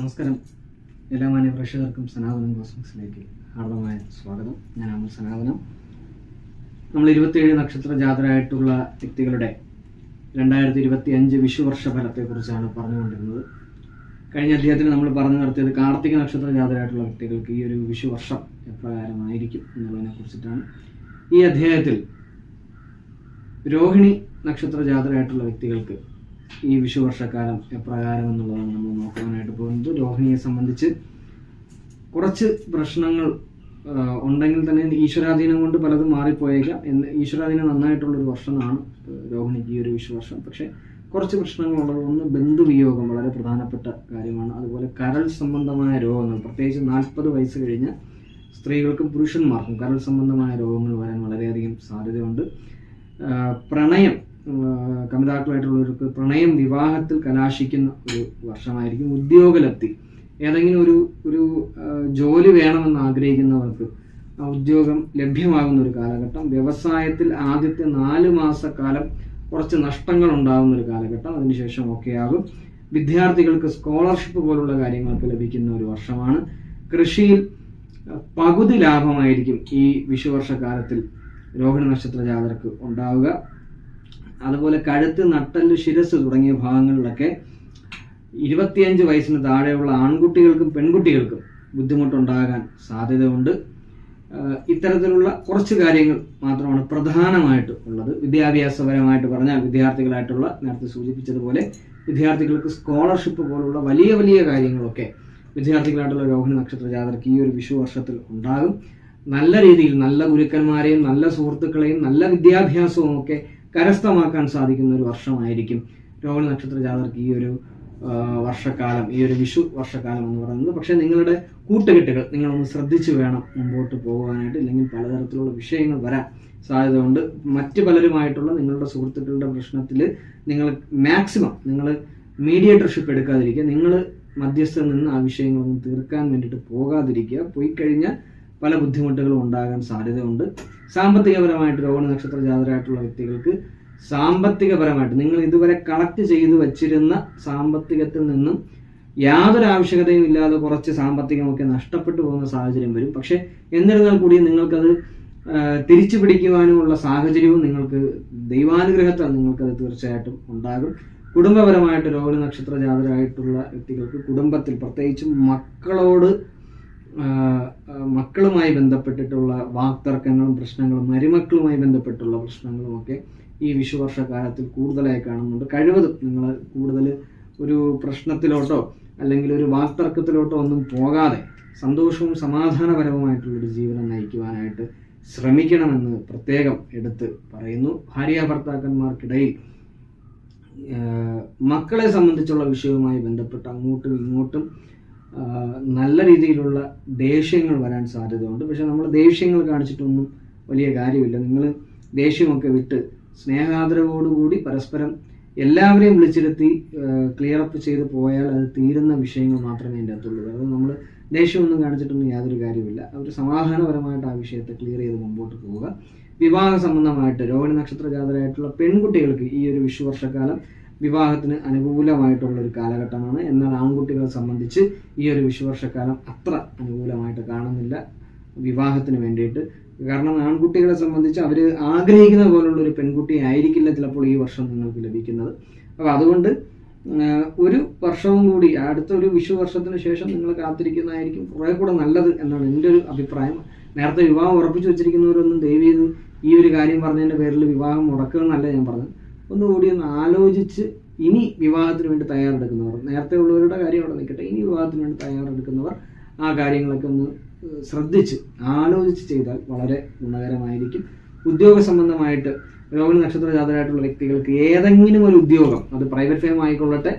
നമസ്കാരം. എല്ലാ മാന്യ പ്രേക്ഷകർക്കും സനാതനം കോസ്മിക്സിലേക്ക് ഹാർദമായ സ്വാഗതം. ഞാൻ അമൽ സനാതനം. നമ്മൾ ഇരുപത്തിയേഴ് നക്ഷത്ര ജാതരായിട്ടുള്ള വ്യക്തികളുടെ രണ്ടായിരത്തി ഇരുപത്തി അഞ്ച് വിഷുവർഷ ഫലത്തെക്കുറിച്ചാണ് പറഞ്ഞുകൊണ്ടിരുന്നത്. കഴിഞ്ഞ അധ്യായത്തിൽ നമ്മൾ പറഞ്ഞു നടത്തിയത് കാർത്തിക നക്ഷത്ര ജാതരായിട്ടുള്ള വ്യക്തികൾക്ക് ഈ ഒരു വിഷുവർഷം എപ്രകാരമായിരിക്കും എന്നുള്ളതിനെ കുറിച്ചിട്ടാണ്. ഈ അധ്യായത്തിൽ രോഹിണി നക്ഷത്ര ജാതരായിട്ടുള്ള വ്യക്തികൾക്ക് ഈ വിഷുവർഷക്കാലം എപ്രകാരം എന്നുള്ളതാണ് നമ്മൾ നോക്കാനായിട്ട് പോകുന്നത്. രോഹിണിയെ സംബന്ധിച്ച് കുറച്ച് പ്രശ്നങ്ങൾ ഉണ്ടെങ്കിൽ തന്നെ ഈശ്വരാധീനം കൊണ്ട് പലതും മാറിപ്പോയേക്കാം. എന്ന് ഈശ്വരാധീനം നന്നായിട്ടുള്ളൊരു വർഷമാണ് രോഹിണിക്ക് ഈ ഒരു വിഷുവർഷം. പക്ഷേ കുറച്ച് പ്രശ്നങ്ങളുള്ളത് ഒന്ന് ബന്ധുവിയോഗം വളരെ പ്രധാനപ്പെട്ട കാര്യമാണ്. അതുപോലെ കരൾ സംബന്ധമായ രോഗങ്ങൾ പ്രത്യേകിച്ച് നാൽപ്പത് വയസ്സ് കഴിഞ്ഞ സ്ത്രീകൾക്കും പുരുഷന്മാർക്കും കരൾ സംബന്ധമായ രോഗങ്ങൾ വരാൻ വളരെയധികം സാധ്യതയുണ്ട്. പ്രണയം കമിതാക്കളായിട്ടുള്ളവർക്ക് പ്രണയം വിവാഹത്തിൽ കലാശിക്കുന്ന ഒരു വർഷമായിരിക്കും ഉദ്യോഗലബ്ധി. ഏതെങ്കിലും ഒരു ഒരു ജോലി വേണമെന്ന് ആഗ്രഹിക്കുന്നവർക്ക് ആ ഉദ്യോഗം ലഭ്യമാകുന്ന ഒരു കാലഘട്ടം വ്യവസായത്തിൽ ആദ്യത്തെ നാല് മാസക്കാലം കുറച്ച് നഷ്ടങ്ങൾ ഉണ്ടാകുന്ന ഒരു കാലഘട്ടം അതിനുശേഷം ഒക്കെ ആകും. വിദ്യാർത്ഥികൾക്ക് സ്കോളർഷിപ്പ് പോലുള്ള കാര്യങ്ങൾക്ക് ലഭിക്കുന്ന ഒരു വർഷമാണ്. കൃഷിയിൽ പകുതി ലാഭമായിരിക്കും ഈ വിഷുവർഷക്കാലത്തിൽ രോഹിണി നക്ഷത്ര ജാതർക്ക് ഉണ്ടാവുക. അതുപോലെ കഴുത്ത് നട്ടൽ ശിരസ് തുടങ്ങിയ ഭാഗങ്ങളിലൊക്കെ ഇരുപത്തിയഞ്ച് വയസ്സിന് താഴെയുള്ള ആൺകുട്ടികൾക്കും പെൺകുട്ടികൾക്കും ബുദ്ധിമുട്ടുണ്ടാകാൻ സാധ്യതയുണ്ട്. ഇത്തരത്തിലുള്ള കുറച്ച് കാര്യങ്ങൾ മാത്രമാണ് പ്രധാനമായിട്ട് ഉള്ളത്. വിദ്യാഭ്യാസപരമായിട്ട് പറഞ്ഞാൽ വിദ്യാർത്ഥികളായിട്ടുള്ള നേരത്തെ സൂചിപ്പിച്ചതുപോലെ വിദ്യാർത്ഥികൾക്ക് സ്കോളർഷിപ്പ് പോലുള്ള വലിയ വലിയ കാര്യങ്ങളൊക്കെ വിദ്യാർത്ഥികളായിട്ടുള്ള രോഹിണി നക്ഷത്ര ജാതർക്ക് ഈ ഒരു വിഷു വർഷത്തിൽ ഉണ്ടാകും. നല്ല രീതിയിൽ നല്ല ഗുരുക്കന്മാരെയും നല്ല സുഹൃത്തുക്കളെയും നല്ല വിദ്യാഭ്യാസവും ഒക്കെ കരസ്ഥമാക്കാൻ സാധിക്കുന്ന ഒരു വർഷമായിരിക്കും രോഹിണി നക്ഷത്ര ജാതർക്ക് ഈ ഒരു വർഷക്കാലം ഈ ഒരു വിഷു വർഷക്കാലം എന്ന് പറയുന്നത്. പക്ഷേ നിങ്ങളുടെ കൂട്ടുകെട്ടുകൾ നിങ്ങളൊന്ന് ശ്രദ്ധിച്ചു വേണം മുമ്പോട്ട് പോകാനായിട്ട്. ഇല്ലെങ്കിൽ പലതരത്തിലുള്ള വിഷയങ്ങൾ വരാൻ സാധ്യതയുണ്ട്. മറ്റ് പലരുമായിട്ടുള്ള നിങ്ങളുടെ സുഹൃത്തുക്കളുടെ പ്രശ്നത്തിൽ നിങ്ങൾ മാക്സിമം നിങ്ങൾ മീഡിയേറ്റർഷിപ്പ് എടുക്കാതിരിക്കുക. നിങ്ങൾ മധ്യസ്ഥ നിന്ന് ആ വിഷയങ്ങളൊന്നും തീർക്കാൻ വേണ്ടിയിട്ട് പോകാതിരിക്കുക. പോയി കഴിഞ്ഞാൽ പല ബുദ്ധിമുട്ടുകളും ഉണ്ടാകാൻ സാധ്യതയുണ്ട്. സാമ്പത്തികപരമായിട്ട് രോഹിണി നക്ഷത്ര ജാതരായിട്ടുള്ള വ്യക്തികൾക്ക് സാമ്പത്തികപരമായിട്ട് നിങ്ങൾ ഇതുവരെ കളക്ട് ചെയ്തു വച്ചിരുന്ന സാമ്പത്തികത്തിൽ നിന്നും യാതൊരു ആവശ്യകതയും ഇല്ലാതെ കുറച്ച് സാമ്പത്തികമൊക്കെ നഷ്ടപ്പെട്ടു പോകുന്ന സാഹചര്യം വരും. പക്ഷെ എന്നിരുന്നാൽ കൂടി നിങ്ങൾക്കത് തിരിച്ചു പിടിക്കുവാനുമുള്ള സാഹചര്യവും നിങ്ങൾക്ക് ദൈവാനുഗ്രഹത്താൽ നിങ്ങൾക്കത് തീർച്ചയായിട്ടും ഉണ്ടാകും. കുടുംബപരമായിട്ട് രോഹിണി നക്ഷത്ര ജാതരായിട്ടുള്ള വ്യക്തികൾക്ക് കുടുംബത്തിൽ പ്രത്യേകിച്ചും മക്കളോട് മക്കളുമായി ബന്ധപ്പെട്ടിട്ടുള്ള വാക്തർക്കങ്ങളും പ്രശ്നങ്ങളും മരുമക്കളുമായി ബന്ധപ്പെട്ടുള്ള പ്രശ്നങ്ങളും ഒക്കെ ഈ വിഷുവർഷക്കാലത്തിൽ കൂടുതലായി കാണുന്നുണ്ട്. കഴിവതും നിങ്ങൾ കൂടുതൽ ഒരു പ്രശ്നത്തിലോട്ടോ അല്ലെങ്കിൽ ഒരു വാക്തർക്കത്തിലോട്ടോ ഒന്നും പോകാതെ സന്തോഷവും സമാധാനപരവുമായിട്ടുള്ളൊരു ജീവിതം നയിക്കുവാനായിട്ട് ശ്രമിക്കണമെന്ന് പ്രത്യേകം എടുത്ത് പറയുന്നു. ഭാര്യ ഭർത്താക്കന്മാർക്കിടയിൽ മക്കളെ സംബന്ധിച്ചുള്ള വിഷയവുമായി ബന്ധപ്പെട്ട് അങ്ങോട്ടും ഇങ്ങോട്ടും നല്ല രീതിയിലുള്ള ദേഷ്യങ്ങൾ വരാൻ സാധ്യതയുണ്ട്. പക്ഷെ നമ്മൾ ദേഷ്യങ്ങൾ കാണിച്ചിട്ടൊന്നും വലിയ കാര്യമില്ല. നിങ്ങൾ ദേഷ്യമൊക്കെ വിട്ട് സ്നേഹാദരവോടുകൂടി പരസ്പരം എല്ലാവരെയും വിളിച്ചിരുത്തി ക്ലിയർ അപ്പ് ചെയ്ത് പോയാൽ അത് തീരുന്ന വിഷയങ്ങൾ മാത്രമേ അതിന്റെ അകത്തുള്ളൂ. അതായത് നമ്മൾ ദേഷ്യമൊന്നും കാണിച്ചിട്ടൊന്നും യാതൊരു കാര്യമില്ല. അവർ സമാധാനപരമായിട്ട് ആ വിഷയത്തെ ക്ലിയർ ചെയ്ത് മുമ്പോട്ട് പോവുക. വിവാഹ സംബന്ധമായിട്ട് രോഹിണി നക്ഷത്ര ജാതരായിട്ടുള്ള പെൺകുട്ടികൾക്ക് ഈ ഒരു വിഷുവർഷക്കാലം വിവാഹത്തിന് അനുകൂലമായിട്ടുള്ള ഒരു കാലഘട്ടമാണ്. എന്നാൽ ആൺകുട്ടികളെ സംബന്ധിച്ച് ഈ ഒരു വിഷുവർഷക്കാലം അത്ര അനുകൂലമായിട്ട് കാണുന്നില്ല വിവാഹത്തിന് വേണ്ടിയിട്ട്. കാരണം ആൺകുട്ടികളെ സംബന്ധിച്ച് അവർ ആഗ്രഹിക്കുന്ന പോലുള്ള ഒരു പെൺകുട്ടി ആയിരിക്കില്ല ചിലപ്പോൾ ഈ വർഷം നിങ്ങൾക്ക് ലഭിക്കുന്നത്. അപ്പോൾ അതുകൊണ്ട് ഒരു വർഷവും കൂടി അടുത്ത ഒരു വിഷു വർഷത്തിന് ശേഷം നിങ്ങൾ കാത്തിരിക്കുന്നതായിരിക്കും കുറേ കൂടെ നല്ലത് എന്നാണ് എന്റെ ഒരു അഭിപ്രായം. നേരത്തെ വിവാഹം ഉറപ്പിച്ചു വെച്ചിരിക്കുന്നവരൊന്നും ദയവ് ചെയ്ത് ഈ ഒരു കാര്യം പറഞ്ഞതിന്റെ പേരിൽ വിവാഹം മുടക്കുക എന്നല്ല ഞാൻ പറഞ്ഞത്. ഒന്നുകൂടി ഒന്ന് ആലോചിച്ച് ഇനി വിവാഹത്തിന് വേണ്ടി തയ്യാറെടുക്കുന്നവർ നേരത്തെ ഉള്ളവരുടെ കാര്യം അവിടെ നിൽക്കട്ടെ ഇനി വിവാഹത്തിന് വേണ്ടി തയ്യാറെടുക്കുന്നവർ ആ കാര്യങ്ങളൊക്കെ ഒന്ന് ശ്രദ്ധിച്ച് ആലോചിച്ച് ചെയ്താൽ വളരെ ഗുണകരമായിരിക്കും. ഉദ്യോഗ സംബന്ധമായിട്ട് രോഹിണി നക്ഷത്ര ജാതരായിട്ടുള്ള വ്യക്തികൾക്ക് ഏതെങ്കിലും ഒരു ഉദ്യോഗം അത് പ്രൈവറ്റ് ഫേം ആയിക്കൊള്ളട്ടെ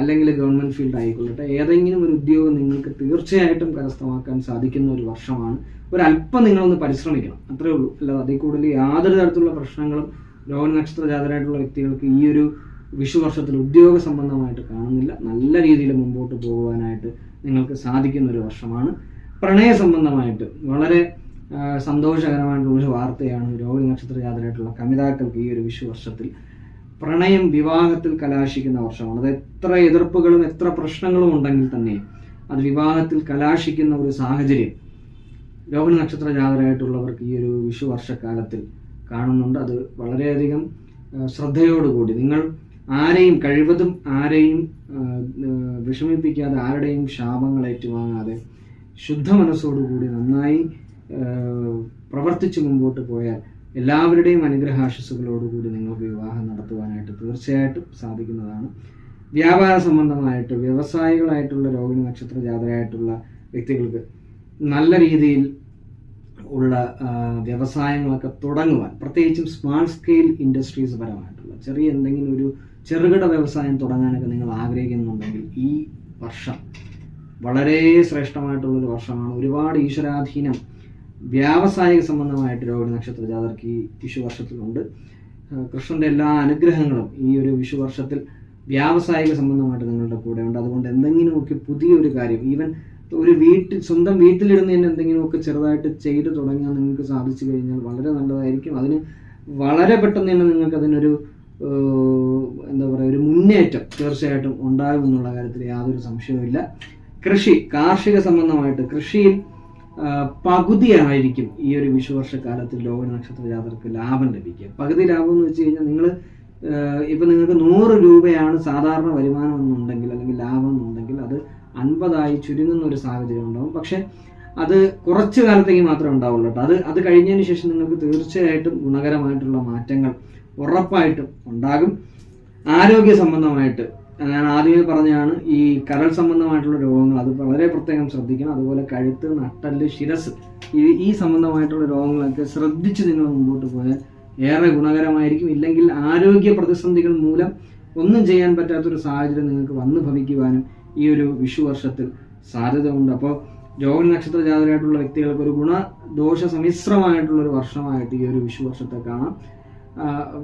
അല്ലെങ്കിൽ ഗവൺമെന്റ് ഫീൽഡ് ആയിക്കൊള്ളട്ടെ ഏതെങ്കിലും ഒരു ഉദ്യോഗം നിങ്ങൾക്ക് തീർച്ചയായിട്ടും കരസ്ഥമാക്കാൻ സാധിക്കുന്ന ഒരു വർഷമാണ്. ഒരല്പം നിങ്ങളൊന്ന് പരിശ്രമിക്കണം അത്രേ ഉള്ളൂ. അല്ലാതെ അതിൽ കൂടുതൽ യാതൊരു തരത്തിലുള്ള പ്രശ്നങ്ങളും രോഹിണി നക്ഷത്ര ജാതരായിട്ടുള്ള വ്യക്തികൾക്ക് ഈ ഒരു വിഷു വർഷത്തിൽ ഉദ്യോഗ സംബന്ധമായിട്ട് കാണുന്നില്ല. നല്ല രീതിയിൽ മുമ്പോട്ട് പോകുവാനായിട്ട് നിങ്ങൾക്ക് സാധിക്കുന്ന ഒരു വർഷമാണ്. പ്രണയ സംബന്ധമായിട്ട് വളരെ സന്തോഷകരമായിട്ടുള്ള ഒരു വാർത്തയാണ് രോഹിണി നക്ഷത്ര ജാതരായിട്ടുള്ള കമിതാക്കൾക്ക് ഈ ഒരു വിഷു വർഷത്തിൽ പ്രണയം വിവാഹത്തിൽ കലാശിക്കുന്ന വർഷമാണ്. അത് എത്ര എതിർപ്പുകളും എത്ര പ്രശ്നങ്ങളും ഉണ്ടെങ്കിൽ തന്നെ അത് വിവാഹത്തിൽ കലാശിക്കുന്ന ഒരു സാഹചര്യം രോഹിണി നക്ഷത്ര ജാതരായിട്ടുള്ളവർക്ക് ഈ ഒരു വിഷു വർഷക്കാലത്തിൽ കാണുന്നുണ്ട്. അത് വളരെയധികം ശ്രദ്ധയോടുകൂടി. നിങ്ങൾ ആരെയും കഴിവതും ആരെയും വിഷമിപ്പിക്കാതെ ആരുടെയും ശാപങ്ങൾ ഏറ്റുവാങ്ങാതെ ശുദ്ധ മനസ്സോടുകൂടി നന്നായി പ്രവർത്തിച്ച് മുമ്പോട്ട് പോയാൽ എല്ലാവരുടെയും അനുഗ്രഹാശസ്സുകളോടുകൂടി നിങ്ങൾക്ക് വിവാഹം നടത്തുവാനായിട്ട് തീർച്ചയായിട്ടും സാധിക്കുന്നതാണ്. വ്യാപാര സംബന്ധമായിട്ട് വ്യവസായികളായിട്ടുള്ള രോഹിണി നക്ഷത്ര ജാതരായിട്ടുള്ള വ്യക്തികൾക്ക് നല്ല രീതിയിൽ ഉള്ള വ്യവസായങ്ങളൊക്കെ തുടങ്ങുവാൻ പ്രത്യേകിച്ചും സ്മാൾ സ്കെയിൽ ഇൻഡസ്ട്രീസ് പരമായിട്ടുള്ള ചെറിയ എന്തെങ്കിലും ഒരു ചെറുകിട വ്യവസായം തുടങ്ങാനൊക്കെ നിങ്ങൾ ആഗ്രഹിക്കുന്നുണ്ടെങ്കിൽ ഈ വർഷം വളരെ ശ്രേഷ്ഠമായിട്ടുള്ളൊരു വർഷമാണ്. ഒരുപാട് ഈശ്വരാധീനം വ്യാവസായിക സംബന്ധമായിട്ട് രോഹിണി നക്ഷത്ര ജാതർക്ക് ഈ വിഷു വർഷത്തിലുണ്ട്. കൃഷ്ണന്റെ എല്ലാ അനുഗ്രഹങ്ങളും ഈ ഒരു വിഷു വർഷത്തിൽ വ്യാവസായിക സംബന്ധമായിട്ട് നിങ്ങളുടെ കൂടെ ഉണ്ട് അതുകൊണ്ട് എന്തെങ്കിലുമൊക്കെ പുതിയൊരു കാര്യം ഈവൻ ഒരു വീട്ടിൽ സ്വന്തം വീട്ടിലിരുന്ന് എന്തെങ്കിലുമൊക്കെ ചെറുതായിട്ട് ചെയ്തു തുടങ്ങാൻ നിങ്ങൾക്ക് സാധിച്ചു കഴിഞ്ഞാൽ വളരെ നല്ലതായിരിക്കും. അതിന് വളരെ പെട്ടെന്ന് തന്നെ നിങ്ങൾക്ക് അതിനൊരു എന്താ പറയുക ഒരു മുന്നേറ്റം തീർച്ചയായിട്ടും ഉണ്ടാകും എന്നുള്ള കാര്യത്തിൽ യാതൊരു സംശയവുമില്ല കൃഷി കാർഷിക സംബന്ധമായിട്ട് കൃഷിയിൽ പകുതിയായിരിക്കും ഈ ഒരു വിഷുവർഷക്കാലത്ത് ലോക നക്ഷത്ര ജാതർക്ക് ലാഭം ലഭിക്കുക. പകുതി ലാഭം എന്ന് വെച്ച് കഴിഞ്ഞാൽ നിങ്ങൾ ഇപ്പം നിങ്ങൾക്ക് നൂറ് രൂപയാണ് സാധാരണ വരുമാനം എന്നുണ്ടെങ്കിൽ അല്ലെങ്കിൽ ലാഭം എന്നുണ്ടെങ്കിൽ അത് അൻപതായി ചുരുങ്ങുന്ന ഒരു സാഹചര്യം ഉണ്ടാവും. പക്ഷെ അത് കുറച്ച് കാലത്തേക്ക് മാത്രമേ ഉണ്ടാവുള്ളൂ കേട്ടോ. അത് അത് കഴിഞ്ഞതിന് ശേഷം നിങ്ങൾക്ക് തീർച്ചയായിട്ടും ഗുണകരമായിട്ടുള്ള മാറ്റങ്ങൾ ഉറപ്പായിട്ടും ഉണ്ടാകും. ആരോഗ്യ സംബന്ധമായിട്ട് ഞാൻ ആദ്യമേ പറഞ്ഞതാണ് ഈ കരൾ സംബന്ധമായിട്ടുള്ള രോഗങ്ങൾ അത് വളരെ പ്രത്യേകം ശ്രദ്ധിക്കണം. അതുപോലെ കഴുത്ത് നട്ടൽ ശിരസ് ഈ ഈ സംബന്ധമായിട്ടുള്ള രോഗങ്ങളൊക്കെ ശ്രദ്ധിച്ച് നിങ്ങൾ മുമ്പോട്ട് പോയാൽ ഏറെ ഗുണകരമായിരിക്കും. ഇല്ലെങ്കിൽ ആരോഗ്യ പ്രതിസന്ധികൾ മൂലം ഒന്നും ചെയ്യാൻ പറ്റാത്തൊരു സാഹചര്യം നിങ്ങൾക്ക് വന്നു ഭവിക്കുവാനും ഈ ഒരു വിഷു വർഷത്തിൽ സാധ്യതയുണ്ട്. അപ്പോൾ രോഹിണി നക്ഷത്ര ജാതരായിട്ടുള്ള വ്യക്തികൾക്ക് ഒരു ഗുണദോഷ സമ്മിശ്രമായിട്ടുള്ള ഒരു വർഷമായിട്ട് ഈ ഒരു വിഷു വർഷത്തെ കാണാം.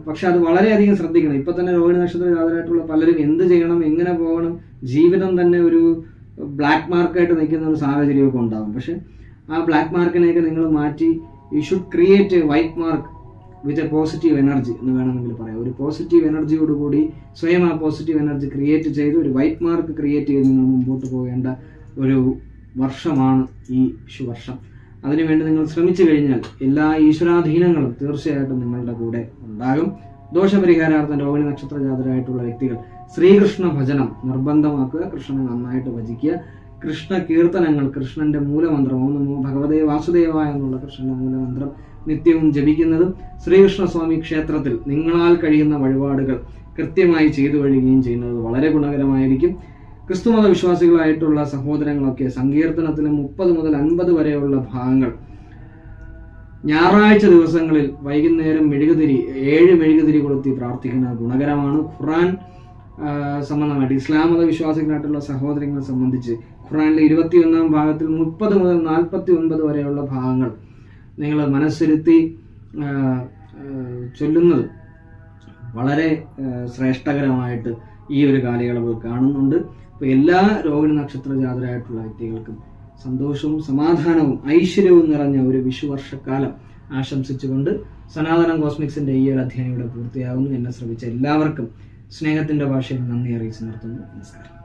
പക്ഷെ അത് വളരെയധികം ശ്രദ്ധിക്കണം. ഇപ്പൊ തന്നെ രോഹിണി നക്ഷത്ര ജാതരായിട്ടുള്ള പലരും എന്ത് ചെയ്യണം എങ്ങനെ പോകണം ജീവിതം തന്നെ ഒരു ബ്ലാക്ക് മാർക്കായിട്ട് നിൽക്കുന്ന ഒരു സാഹചര്യമൊക്കെ ഉണ്ടാകും. പക്ഷെ ആ ബ്ലാക്ക് മാർക്കിനെയൊക്കെ നിങ്ങൾ മാറ്റി you should create white mark with a positive energy എന്ന് വേണമെങ്കിൽ പറയാം. ഒരു പോസിറ്റീവ് എനർജിയോടുകൂടി സ്വയം ആ പോസിറ്റീവ് എനർജി ക്രിയേറ്റ് ചെയ്ത് ഒരു വൈറ്റ് മാർക്ക് ക്രിയേറ്റ് ചെയ്ത് നിങ്ങൾ മുമ്പോട്ട് പോകേണ്ട ഒരു വർഷമാണ് ഈ വിഷുവർഷം അതിനുവേണ്ടി നിങ്ങൾ ശ്രമിച്ചു കഴിഞ്ഞാൽ എല്ലാ ഈശ്വരാധീനങ്ങളും തീർച്ചയായിട്ടും നിങ്ങളുടെ കൂടെ ഉണ്ടാകും. ദോഷപരിഹാരാർത്ഥം രോഹിണി നക്ഷത്ര ജാതരായിട്ടുള്ള വ്യക്തികൾ ശ്രീകൃഷ്ണ ഭജനം നിർബന്ധമാക്കുക. കൃഷ്ണനെ നന്നായിട്ട് ഭജിക്കുക. കൃഷ്ണ കീർത്തനങ്ങൾ കൃഷ്ണന്റെ മൂലമന്ത്രം ഓം ഭഗവതേ വാസുദേവ എന്നുള്ള കൃഷ്ണന്റെ മൂലമന്ത്രം നിത്യവും ജപിക്കുന്നതും ശ്രീകൃഷ്ണസ്വാമി ക്ഷേത്രത്തിൽ നിങ്ങളാൽ കഴിയുന്ന വഴിപാടുകൾ കൃത്യമായി ചെയ്തു കഴിയുകയും ചെയ്യുന്നത് വളരെ ഗുണകരമായിരിക്കും. ക്രിസ്തുമത വിശ്വാസികളായിട്ടുള്ള സഹോദരങ്ങളൊക്കെ സങ്കീർത്തനത്തിന് മുപ്പത് മുതൽ അൻപത് വരെയുള്ള ഭാഗങ്ങൾ. ഞായറാഴ്ച ദിവസങ്ങളിൽ വൈകുന്നേരം മെഴുകുതിരി ഏഴ് മെഴുകുതിരി കൊളുത്തി പ്രാർത്ഥിക്കുന്നത് ഗുണകരമാണ്. ഖുറാൻ സംബന്ധമായിട്ട് ഇസ്ലാം മത വിശ്വാസികളായിട്ടുള്ള സഹോദരങ്ങളെ സംബന്ധിച്ച് ഖുറാനിലെ ഇരുപത്തിയൊന്നാം ഭാഗത്തിൽ മുപ്പത് മുതൽ നാൽപ്പത്തി ഒൻപത് വരെയുള്ള ഭാഗങ്ങൾ നിങ്ങൾ മനസ്സിരുത്തി ചൊല്ലുന്നത് വളരെ ശ്രേഷ്ഠകരമായിട്ട് ഈ ഒരു കാലയളവ് കാണുന്നുണ്ട്. അപ്പോൾ എല്ലാ രോഹിണി നക്ഷത്ര ജാതരായിട്ടുള്ള വ്യക്തികൾക്കും സന്തോഷവും സമാധാനവും ഐശ്വര്യവും നിറഞ്ഞ ഒരു വിഷുവർഷക്കാലം ആശംസിച്ചുകൊണ്ട് സനാതനം കോസ്മിക്സിന്റെ ഈ ഒരു അധ്യായം ഇവിടെ പൂർത്തിയാകുന്നു. എന്നെ ശ്രമിച്ച എല്ലാവർക്കും സ്നേഹത്തിന്റെ ഭാഷയിൽ നന്ദി അറിയിച്ചു നിർത്തുന്നു. നമസ്കാരം.